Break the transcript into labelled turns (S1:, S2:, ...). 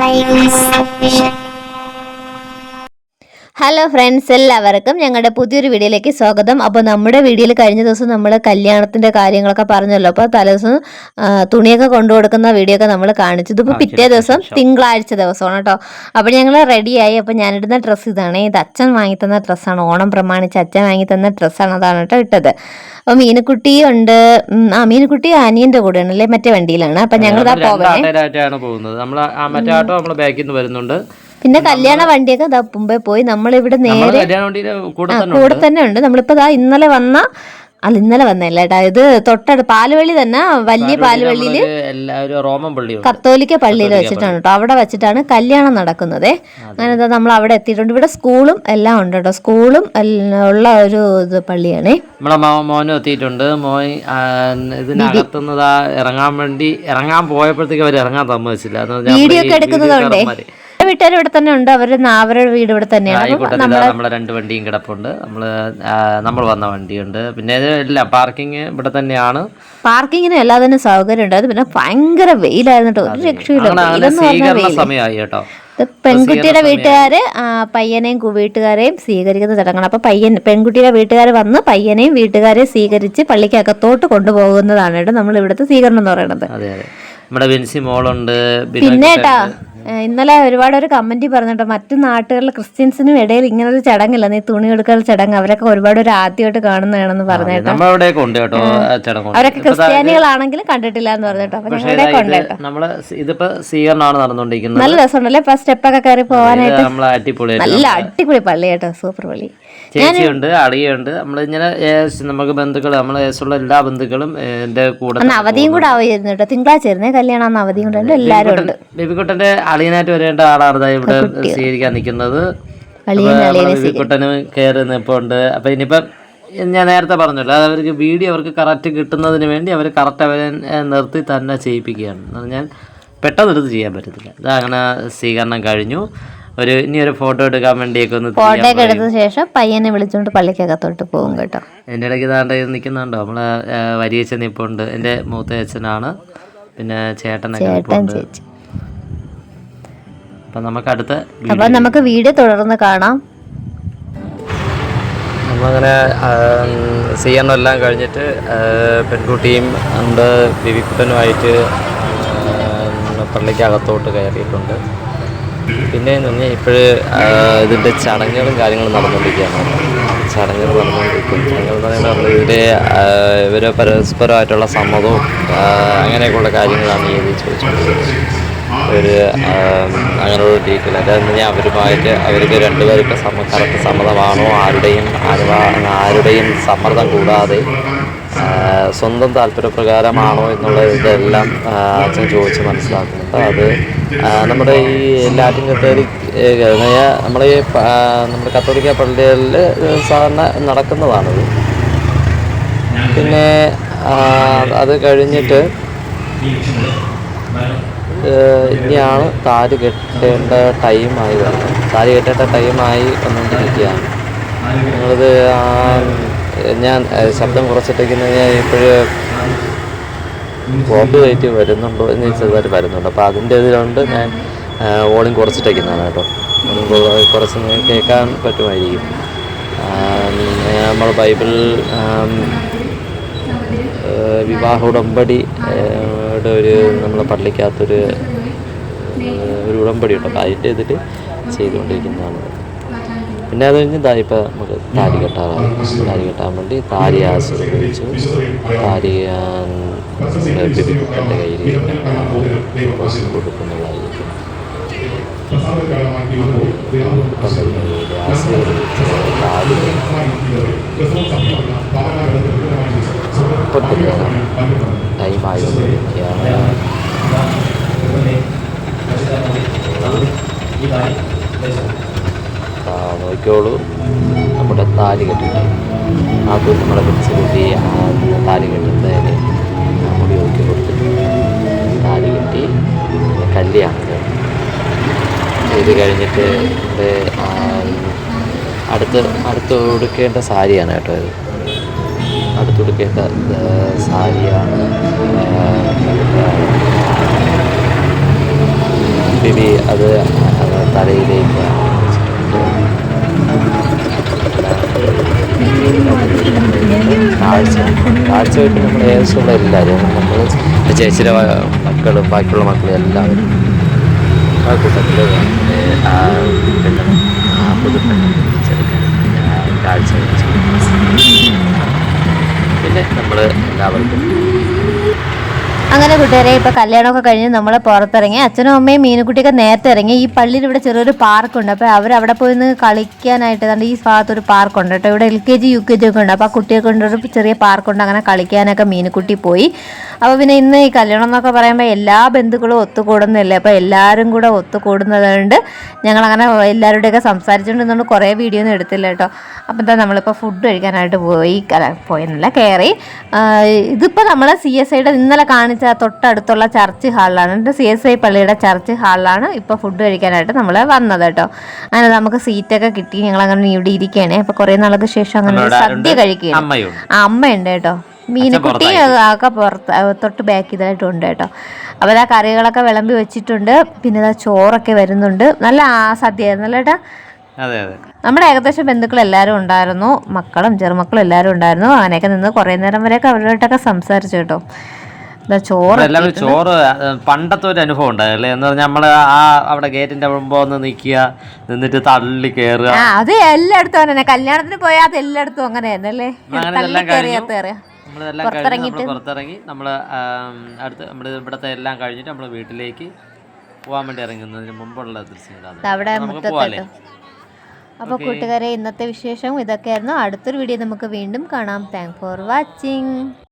S1: Science Vision. Hello friends എല്ലാവർക്കും ഞങ്ങളുടെ പുതിയൊരു വീഡിയോയിലേക്ക് സ്വാഗതം. അപ്പോൾ നമ്മുടെ വീഡിയോയിൽ കഴിഞ്ഞ ദിവസം നമ്മൾ കല്യാണത്തിന്റെ കാര്യങ്ങളൊക്കെ പറഞ്ഞല്ലോ. അപ്പോൾ തലേദിവസം തുണിയൊക്കെ കൊണ്ടു കൊടുക്കുന്ന വീഡിയോ ഒക്കെ നമ്മൾ കാണിച്ചു. ഇതിപ്പോൾ പിറ്റേ ദിവസം തിങ്കളാഴ്ച ദിവസമാണ് കേട്ടോ. അപ്പോൾ ഞങ്ങൾ റെഡിയായി അപ്പോൾ ഞാനിടുന്ന ഡ്രസ്സ് ഇതാണ്. ഇത് അച്ഛൻ വാങ്ങി തന്ന ഡ്രസ്സാണ് ഓണം പ്രമാണിച്ച് അച്ഛൻ വാങ്ങി തന്ന ഡ്രസ്സാണ് അതാണ് കേട്ടോ ഇട്ടത്. അപ്പോൾ മീനുക്കുട്ടി ഉണ്ട്. ആ മീനുക്കുട്ടി അനിയന്റെ കൂടെയാണ് അല്ലേ? മറ്റേ വണ്ടിയിലാണ്. അപ്പോൾ ഞങ്ങൾ
S2: പോകുന്നത്. നമ്മൾ മറ്റേ ആട്ടോ ബാക്കിൽ നിന്ന് വരുന്നുണ്ട്.
S1: പിന്നെ കല്യാണ വണ്ടിയൊക്കെ ഇതാ മുമ്പേ പോയി. നമ്മളിവിടെ
S2: ഇവിടെ
S1: നേരെ
S2: കൂടെ തന്നെ
S1: ഉണ്ട്. നമ്മളിപ്പോ ദാ ഇന്നലെ വന്ന അല്ല ഇന്നലെ വന്നല്ല ഏട്ടാ ഇത് തൊട്ടടുത്ത് പാലുവള്ളി തന്നെ വലിയ
S2: പാലുവള്ളിയിൽ റോമൻ
S1: കത്തോലിക്ക പള്ളിയിൽ വെച്ചിട്ടാണ് കേട്ടോ. അവിടെ വെച്ചിട്ടാണ് കല്യാണം നടക്കുന്നത്. അങ്ങനെ നമ്മൾ അവിടെ എത്തിയിട്ടുണ്ട്. ഇവിടെ സ്കൂളും എല്ലാം ഉണ്ട് കേട്ടോ. സ്കൂളും എല്ലാം ഉള്ള ഒരു ഇത് പള്ളിയാണേ.
S2: നമ്മളെ മോനും എത്തിയിട്ടുണ്ട്. മോൻ ഇതിനകത്തുന്നതാ ഇതിനകത്തുനിന്ന് ഇറങ്ങാൻ വേണ്ടി ഇറങ്ങാൻ പോയപ്പോഴത്തേക്ക് അവർ ഇറങ്ങാൻ സമ്മതിച്ചില്ല.
S1: വീഡിയോ ഒക്കെ എടുക്കുന്നതുകൊണ്ടേ. വീട്ടുകാർ ഇവിടെ തന്നെ ഉണ്ട്. അവരുടെ അവരുടെ വീട് ഇവിടെ തന്നെയാണ്.
S2: നമ്മളെ രണ്ട് വണ്ടിയും കിടപ്പുണ്ട്. നമ്മൾ നമ്മൾ വന്ന വണ്ടിയുണ്ട്. പിന്നെ ഇല്ല പാർക്കിംഗ് ഇവിടെ തന്നെയാണ്.
S1: പാർക്കിങ്ങിനും എല്ലാത്തിനും സൗകര്യം ഉണ്ട് അത് പിന്നെ ഭയങ്കര വെയിലായിരുന്നു കേട്ടോ. ഒരു രക്ഷയില്ല
S2: സമയമായി കേട്ടോ.
S1: പെൺകുട്ടിയുടെ വീട്ടുകാര് പയ്യനെയും വീട്ടുകാരെയും സ്വീകരിക്കുന്ന ചടങ്ങാണ് അപ്പൊ പയ്യൻ പെൺകുട്ടിയുടെ വീട്ടുകാർ വന്ന് പയ്യനെയും വീട്ടുകാരെയും സ്വീകരിച്ച് പള്ളിക്കകത്തോട്ട് കൊണ്ടുപോകുന്നതാണ് കേട്ടോ നമ്മൾ ഇവിടുത്തെ സ്വീകരണം എന്ന് പറയുന്നത്.
S2: അതെ നമ്മുടെ ബെൻസി മോളുണ്ട്
S1: പിന്നെ ഇന്നലെ ഒരുപാട് ഒരു കമന്റ് പറഞ്ഞിട്ടോ മറ്റു നാട്ടുകളിലെ ക്രിസ്ത്യൻസിനും ഇടയിൽ ഇങ്ങനെ ഒരു ചടങ്ങില്ല. നീ തുണി എടുക്കൽ ചടങ്ങ്. അവരൊക്കെ ഒരുപാട് ഒരു ആദ്യമായിട്ട് കാണുന്നതാണെന്ന് പറഞ്ഞേട്ടോ അവരൊക്കെ ക്രിസ്ത്യാനികളാണെങ്കിലും കണ്ടിട്ടില്ല എന്ന് പറഞ്ഞിട്ടോ
S2: നമ്മൾ ഇതിപ്പോ നടന്നുകൊണ്ടിരിക്കുന്നത്.
S1: നല്ല രസമുണ്ടല്ലേ? ഇപ്പൊ സ്റ്റെപ്പൊക്കെ കയറി
S2: നമ്മളെ
S1: നല്ല അടിപൊളി പള്ളി കേട്ടോ സൂപ്പർ പള്ളി.
S2: ചേച്ചിയുണ്ട് അളിയുണ്ട്. നമ്മളിങ്ങനെ നമുക്ക് ബന്ധുക്കൾ നമ്മളെ ഏസുള്ള എല്ലാ ബന്ധുക്കളും എന്റെ കൂടെ
S1: അവധിയും കൂടെ ആവുമായിരുന്നു കേട്ടോ. തിങ്കളാഴ്ച ആയിരുന്നേ. കല്യാണം അവധിയും കൂടെ ഉണ്ട് എല്ലാവരും ഉണ്ട്.
S2: ബേബിക്കുട്ടന്റെ അളിയനായിട്ട് വരേണ്ട ആളാണ് ദാ ഇവിടെ സ്വീകരിക്കാൻ നിൽക്കുന്നത്. കുട്ടനും കയറി നിൽപ്പുണ്ട്. അപ്പൊ ഇനിയിപ്പം ഞാൻ നേരത്തെ പറഞ്ഞല്ലോ അത് അവർക്ക് വീഡിയോ അവർക്ക് കറക്റ്റ് കിട്ടുന്നതിന് വേണ്ടി അവർ കറക്റ്റ് അവരെ നിർത്തി തന്നെ ചെയ്യിപ്പിക്കുകയാണ്. എന്ന് പറഞ്ഞാൽ പെട്ടെന്ന് എടുത്ത് ചെയ്യാൻ പറ്റത്തില്ല. ഇത് അങ്ങനെ സ്വീകരണം കഴിഞ്ഞു. ഒരു ഇനി ഒരു ഫോട്ടോ എടുക്കാൻ വേണ്ടിയൊക്കെ ഒന്ന്
S1: ഫോട്ടോ ഒക്കെ എടുത്ത ശേഷം പയ്യനെ വിളിച്ചുകൊണ്ട് പള്ളിക്കകത്തോട്ട് പോകും കേട്ടോ.
S2: എന്റെ ഇടയ്ക്ക് ഇതാണ്ട് നിൽക്കുന്നുണ്ടോ? നമ്മളെ വരിയച്ഛൻ നിൽപ്പുണ്ട്. എന്റെ മൂത്ത അച്ഛനാണ് പിന്നെ ചേട്ടനൊക്കെ
S1: ചേട്ടൻ ചേച്ചി.
S2: അപ്പം നമുക്ക് അടുത്ത
S1: അപ്പം നമുക്ക് വീഡിയോ തുടർന്ന് കാണാം.
S2: നമ്മളങ്ങനെ എല്ലാം കഴിഞ്ഞിട്ട് പെൺകുട്ടിയും നമ്മുടെ ബിബിക്കുട്ടനുമായിട്ട് പള്ളിക്ക് അകത്തോട്ട് കയറിയിട്ടുണ്ട്. പിന്നെ എന്ന് പറഞ്ഞാൽ ഇപ്പോഴ് ഇതിന്റെ ചടങ്ങുകളും കാര്യങ്ങളും നടന്നുകൊണ്ടിരിക്കുകയാണ്. ചടങ്ങുകൾ നടന്നുകൊണ്ടിരിക്കും. ചടങ്ങുകൾ എന്ന് പറയുമ്പോൾ നമ്മൾ ഇതിന്റെ ഇവർ പരസ്പരമായിട്ടുള്ള സമ്മതവും അങ്ങനെയൊക്കെയുള്ള കാര്യങ്ങളാണ് ഈ ചോദിച്ചുകൊണ്ടിരിക്കുന്നത്. ഒരു അങ്ങനെയുള്ള ഡീറ്റെയിൽ അതായത് അവരുമായിട്ട് അവർക്ക് രണ്ടുപേർക്ക് സമ്മ കറക്റ്റ് സമ്മതമാണോ? ആരുടെയും ആരുടെയും സമ്മർദ്ദം കൂടാതെ സ്വന്തം താല്പര്യപ്രകാരമാണോ എന്നുള്ള ഇതെല്ലാം അച്ഛൻ ചോദിച്ച് മനസ്സിലാക്കുന്നുണ്ട്. അത് നമ്മുടെ ഈ ലാറ്റിൻ കത്തോലിക് നമ്മുടെ ഈ നമ്മുടെ കത്തോലിക്ക പള്ളികളിൽ സാധാരണ നടക്കുന്നതാണത്. പിന്നെ അത് കഴിഞ്ഞിട്ട് ഇനിയാണ് താര് കെട്ടേണ്ട ടൈമായി വരുന്നത്. താര് കെട്ടേണ്ട ടൈമായി വന്നുകൊണ്ടിരിക്കുകയാണ്. നിങ്ങളിത് ആ, ഞാൻ ശബ്ദം കുറച്ചിട്ടിരിക്കുന്നത് ഞാൻ ഇപ്പോഴ് കോപ്പി കയറ്റി വരുന്നുണ്ടോ എന്ന് ചെറുതായിട്ട് വരുന്നുണ്ട്. അപ്പോൾ അതിന്റെ ഇതിലുണ്ട് ഞാൻ വോളിയം കുറച്ചിട്ടേക്കുന്നതാണ് കേട്ടോ. കുറച്ച് കേൾക്കാൻ പറ്റുമായിരിക്കും. നമ്മൾ ബൈബിൾ വിവാഹ ഉടമ്പടി യുടെ ഒരു നമ്മളെ പള്ളിക്കകത്തൊരു ഒരു ഉടമ്പടി ഉണ്ട് അതിന്റെ ഇതിൽ ചെയ്തുകൊണ്ടിരിക്കുന്നതാണ്. പിന്നെ അത് കഴിഞ്ഞ് ഇതാ ഇപ്പോൾ നമുക്ക് താലി കെട്ടാറായി. താലി കെട്ടാൻ വേണ്ടി താലി ആസ്വദിച്ചു. താലി ബിബിക്കുട്ടന്റെ കയ്യിൽ കൊടുക്കുന്നതായിരിക്കും. കുട്ടന്റെ കയ്യിൽ ആശീർവദിച്ച് താലി ഇപ്പം ടൈമായി കൊണ്ടിരിക്കുകയാണ് ആ, നോക്കിക്കോളൂ. നമ്മുടെ താലി കെട്ടിട്ട്. ആ നമ്മളെ പിടിച്ച് ആ താലി കെട്ടുന്നതിന് മുടി നോക്കി കൊടുത്തിട്ട് താലി കെട്ടി കല്യാണം ഇത് കഴിഞ്ഞിട്ട് ഇവിടെ അടുത്ത് അടുത്ത് ഉടുക്കേണ്ട സാരിയാണ് കേട്ടോ ഇത്. അടുത്തുടുക്കേണ്ട സാരിയാണ് ബിബി അത് തലയിലേക്ക് കാഴ്ച കാഴ്ച കിട്ടി നമ്മൾ ഏകദേശമുള്ള എല്ലാവരും നമ്മൾ ചേച്ചിയുടെ മക്കളും ബാക്കിയുള്ള മക്കളും എല്ലാവരും ആ കൂട്ടത്തിൽ ആ പിന്നെ ആ പുതുപ്പെണ്ണ് കാഴ്ച വെച്ചു പിന്നെ നമ്മൾ എല്ലാവർക്കും
S1: അങ്ങനെ കൂട്ടുകാരെ ഇപ്പൊ കല്യാണമൊക്കെ കഴിഞ്ഞ് നമ്മൾ പുറത്തിറങ്ങി അച്ഛനും അമ്മയും മീനുകുട്ടിയൊക്കെ നേരത്തെ ഇറങ്ങി. ഈ പള്ളിയിൽ ഇവിടെ ചെറിയൊരു പാർക്കുണ്ട്. അപ്പോൾ അവർ അവിടെ പോയി നിന്ന് കളിക്കാനായിട്ട് കണ്ട് ഈ ഭാഗത്തൊരു പാർക്കുണ്ട് കേട്ടോ. ഇവിടെ L K G U K G ഒക്കെ ഉണ്ട്. അപ്പോൾ ആ കുട്ടിയൊക്കെ ഉണ്ടൊരു ചെറിയ പാർക്കുണ്ട്. അങ്ങനെ കളിക്കാനൊക്കെ മീനുകുട്ടി പോയി. അപ്പോൾ പിന്നെ ഇന്ന് ഈ കല്യാണം എന്നൊക്കെ പറയുമ്പോൾ എല്ലാ ബന്ധുക്കളും ഒത്തുകൂടുന്നില്ലേ? അപ്പോൾ എല്ലാവരും കൂടെ ഒത്തുകൂടുന്നതുകൊണ്ട് ഞങ്ങളങ്ങനെ എല്ലാവരുടെയൊക്കെ സംസാരിച്ചുകൊണ്ടിരുന്നുകൊണ്ട് കുറേ വീഡിയോ ഒന്നും എടുത്തില്ല കേട്ടോ. അപ്പോൾ എന്താ നമ്മളിപ്പോൾ ഫുഡ് കഴിക്കാനായിട്ട് പോയി. പോയെന്നല്ല കയറി. ഇതിപ്പോൾ നമ്മളെ സി എസ് ഐയുടെ ഇന്നലെ കാണിച്ച തൊട്ടടുത്തുള്ള ചർച്ച് ഹാളിലാണ്. സി എസ് ഐ പള്ളിയുടെ ചർച്ച് ഹാളിലാണ് ഇപ്പോൾ ഫുഡ് കഴിക്കാനായിട്ട് നമ്മൾ വന്നത് കേട്ടോ. അങ്ങനെ നമുക്ക് സീറ്റൊക്കെ കിട്ടി. ഞങ്ങൾ അങ്ങനെ ഇവിടെ ഇരിക്കുകയാണ് അപ്പോൾ കുറേ നാൾക്ക് ശേഷം അങ്ങനെ സദ്യ കഴിക്കുകയാണ്.
S2: അമ്മയുണ്ട്.
S1: ആ അമ്മയുണ്ട് കേട്ടോ. മീനക്കുട്ടി ഒക്കെ പുറത്ത് തൊട്ട് ബാക്ക് ഇതായിട്ടുണ്ട് കേട്ടോ. അപ്പോൾ ആ കറികളൊക്കെ വിളമ്പി വെച്ചിട്ടുണ്ട്. പിന്നെ ഇതാ ചോറൊക്കെ വരുന്നുണ്ട്. നല്ല ആ നല്ല അല്ലേ ഏട്ടാ? നമ്മുടെ ഏകദേശം ബന്ധുക്കൾ എല്ലാവരും ഉണ്ടായിരുന്നു. മക്കളും ചെറുമക്കളും എല്ലാവരും ഉണ്ടായിരുന്നു. അങ്ങനെയൊക്കെ നിന്ന് കുറേ നേരം വരെയൊക്കെ അവരോട്ടൊക്കെ സംസാരിച്ചു കേട്ടോ. ചോറ്
S2: പണ്ടത്തെ ഒരു അനുഭവം ഉണ്ടായല്ലേ എന്ന് പറഞ്ഞാൽ നമ്മൾ ആ അവിടെ ഗേറ്റിന്റെ മുമ്പ് നിക്കുക നിന്നിട്ട് തള്ളി കയറുക
S1: അത് എല്ലായിടത്തും അങ്ങനെ കല്യാണത്തിന് പോയാൽ അത് എല്ലായിടത്തും അങ്ങനെയായിരുന്നല്ലേ
S2: അങ്ങനെ
S1: തള്ളി കയറിയാ
S2: പുറത്തിറങ്ങി. നമ്മൾ അടുത്ത് നമ്മൾ ഇവിടത്തെ എല്ലാം കഴിഞ്ഞിട്ട് നമ്മൾ വീട്ടിലേക്ക് പോകാൻ വേണ്ടി ഇറങ്ങുന്നതിന് മുമ്പുള്ള ദൃശ്യങ്ങളാണ്
S1: അവിടെ അപ്പോൾ കൂട്ടുകാരെ ഇന്നത്തെ വിശേഷം ഇതൊക്കെയായിരുന്നു. അടുത്തൊരു വീഡിയോ നമുക്ക് വീണ്ടും കാണാം. Thank for watching